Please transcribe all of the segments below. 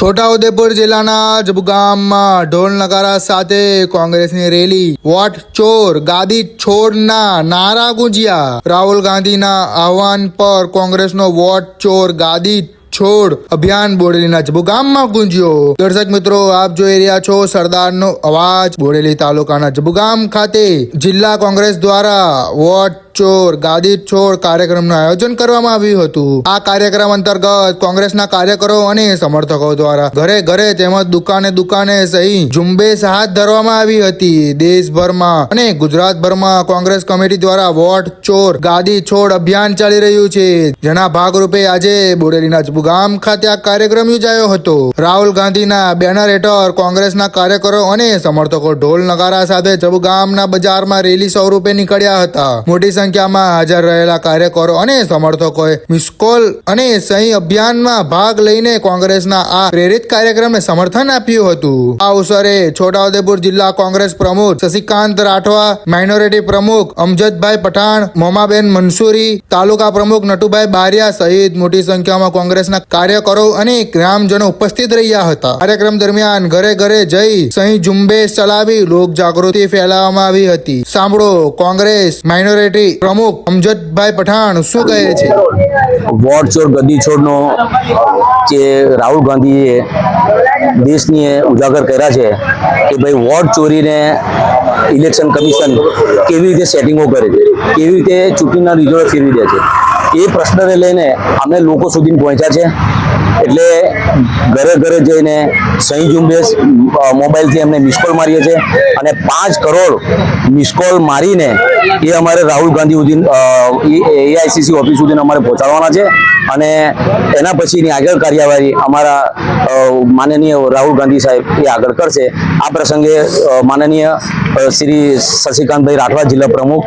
છોટાઉદેપુર જિલ્લાના જબગામમાં ઢોલ નગારા સાથે કોંગ્રેસની રેલી. વોટ ચોર, ગાદી છોડના નારા ગુંજ્યા. રાહુલ ગાંધીના આહવાન પર કોંગ્રેસનો વોટ ચોર, ગાદી છોડ અભિયાન બોડેલીના જબુગામમાં ગુંજ્યો. દર્શક મિત્રો, આપ જોઈ રહ્યા છો સરદારનો અવાજ બોડેલી તાલુકાના જબુગામ ખાતે. જિલ્લા કોંગ્રેસ દ્વારા વોટ ચોર, ગાદી છોડ કાર્યક્રમનું આયોજન કરવામાં આવ્યું હતું. આ કાર્યક્રમ અંતર્ગત કોંગ્રેસના કાર્યકરો અને સમર્થકો દ્વારા ઘરે ઘરે તેમજ દુકાને દુકાને સહી ઝુંબેશ હાથ ધરવામાં આવી હતી. દેશભરમાં અને ગુજરાતભરમાં કોંગ્રેસ કમિટી દ્વારા વોટ, ચોર, ગાદી છોડ અભિયાન ચાલી રહ્યું છે. જેના ભાગરૂપે આજે બોડેલીના જબુગામ ખાતે આ કાર્યક્રમ યોજાયો હતો. રાહુલ ગાંધીના બેનર હેઠળ કોંગ્રેસના કાર્યકરો અને સમર્થકો ઢોલ નગારા સાથે જબુગામના બજારમાં રેલી સ્વરૂપે નીકળ્યા હતા. મોટી સંખ્યામાં હાજર રહેલા કાર્યકરો અને સમર્થકોએ મિસકોલ અને સહી અભિયાનમાં ભાગ લઈને કોંગ્રેસના આ પ્રેરિત કાર્યક્રમને સમર્થન આપ્યું હતું. આ અવસરે છોટાઉદેપુર જિલ્લા કોંગ્રેસ પ્રમુખ શશિકાંત રાઠવા, માઇનોરિટી પ્રમુખ અમજદભાઈ પઠાણ, મોમાબેન મનસુરી, તાલુકા પ્રમુખ નટુભાઈ બારિયા સહિત મોટી સંખ્યામાં કોંગ્રેસના કાર્યકરો અને ગ્રામજનો ઉપસ્થિત રહ્યા હતા. કાર્યક્રમ દરમિયાન ઘરે ઘરે જઈ સહી ઝુંબેશ ચલાવી લોક જાગૃતિ ફેલાવવામાં આવી હતી. સાંભળો, કોંગ્રેસ, માઇનોરિટી પ્રમુખ અમજદભાઈ પઠાણ શું કહે છે? વોટ ચોર ગદ્દી છોડનો જે રાહુલ ગાંધીએ દેશની ઉજાગર કર્યા છે કે ભાઈ વોટ ચોરીને ઇલેક્શન કમિશન કેવી રીતે સેટિંગો કરે છે, કેવી રીતે ચૂંટણીના રિઝલ્ટ ફેરવી દે છે, એ પ્રશ્નને લઈને અમે લોકો સુધી પહોંચ્યા છે. એટલે ઘરે ઘરે જઈને સહી ઝુંબેશ મોબાઈલથી એમને મિસકોલ મારીએ છીએ અને પાંચ કરોડ મિસકોલ મારીને એ અમારે રાહુલ ગાંધી સુધી એઆઈસીસી ઓફિસ સુધી અમારે પહોંચાડવાના છે. અને એના પછીની આગળ કાર્યવાહી અમારા માનનીય રાહુલ ગાંધી સાહેબ એ આગળ કરશે. આ પ્રસંગે માનનીય શ્રી શશિકાંતભાઈ રાઠવા જિલ્લા પ્રમુખ,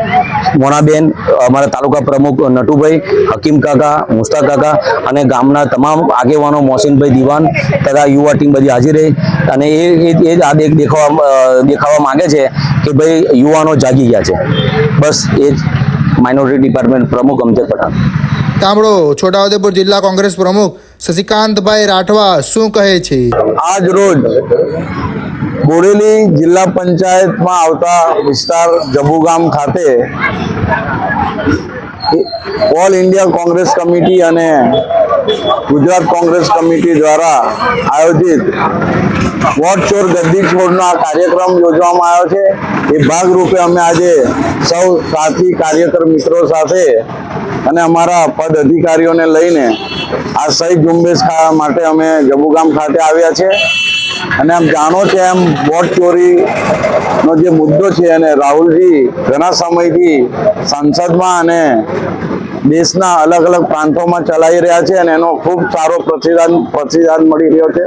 મોનાબેન, અમારા તાલુકા પ્રમુખ નટુભાઈ, હકીમ કાકા મુસ્તાક કાકા અને ગામના તમામ આગેવાનો મોહસિનભાઈ દિવાન તથા યુવા ટીમ બધી હાજર રહી. અને એ, એ- જ આ દેખ, દેખાવા દેખાવા માંગે છે કે ભાઈ યુવાનો જાગી ગયા છે. બસ એ જ માઇનોરિટી ડિપાર્ટમેન્ટ પ્રમુખ અમજદ પઠાણ. સાંભળો છોટાઉદેપુર જિલ્લા કોંગ્રેસ પ્રમુખ શશિકાંતભાઈ રાઠવા શું કહે છે? આજ રોજ બોરેલી જિલ્લા પંચાયતમાં આવતા વિસ્તાર જબુગામ ખાતે ઓલ ઇન્ડિયા કોંગ્રેસ કમિટી અને ગુજરાત કોંગ્રેસ કમિટી દ્વારા આયોજિત વોટ ચોર ગદ્દી છોડનો આ કાર્યક્રમ યોજવામાં આવ્યો છે. એ ભાગરૂપે અમે આજે સૌ સાથી કાર્યકર મિત્રો સાથે અને અમારા પદ અધિકારીઓને લઈને આ સહી ઝુંબેશ માટે અમે જબુગામ ખાતે આવ્યા છે. અને આમ જાણો છે એમ વોટ ચોરી નો જે મુદ્દો છે અને રાહુલજી ઘણા સમયથી સંસદમાં અને દેશના અલગ અલગ પ્રાંતોમાં ચલાવી રહ્યા છે અને એનો ખૂબ સારો પ્રતિદાન પ્રતિદાન મળી રહ્યો છે.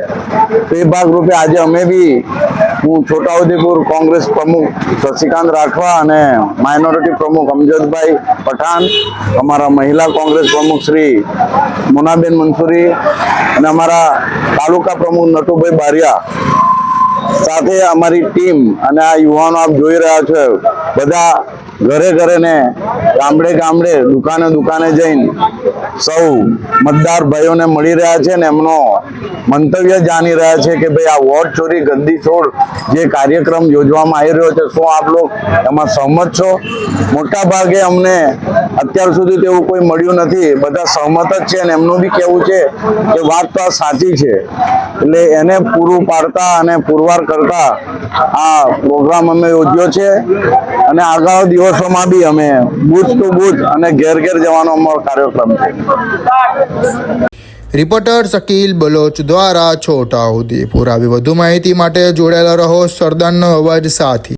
તે ભાગરૂપે આજે અમે બી હું છોટાઉદેપુર કોંગ્રેસ પ્રમુખ શશિકાંત રાઠવા અને માઇનોરિટી પ્રમુખ અમજદભાઈ પઠાણ, અમારા મહિલા કોંગ્રેસ પ્રમુખ શ્રી મોનાબેન મંસૂરી અને અમારા તાલુકા પ્રમુખ નટુભાઈ બારિયા સાથે અમારી ટીમ અને આ યુવાનો આપ જોઈ રહ્યા છો. બધા ઘરે ઘરે ને ગામડે ગામડે, દુકાને દુકાને જઈને સૌ મતદાર ભાઈઓને મળી રહ્યા છે ને એમનો મંતવ્ય જાણી રહ્યા છે કે ભાઈ આ વોટ ચોરી, ગદ્દી છોડ જે કાર્યક્રમ યોજવામાં આવી રહ્યો છે, શું આપ લોકો એમાં સહમત છો? મોટા ભાગે અમને અત્યાર સુધી તો એવું કોઈ મળ્યું નથી. બધા સહમત જ છે અને એમનું બી કેવું છે કે વાત તો સાચી છે. એટલે એને પૂરું પાડતા અને પુરવાર કરતા આ પ્રોગ્રામ અમે યોજ્યો છે. અને આગળ દિવસોમાં બી અમે બુથ ટુ બુથ અને ઘેર ઘેર જવાનો અમારો કાર્યક્રમ છે. રિપોર્ટર શકીલ બલોચ દ્વારા છોટાઉદેપુર આવી વધુ માહિતી માટે જોડાયેલા રહો સરદારનો અવાજ સાથી.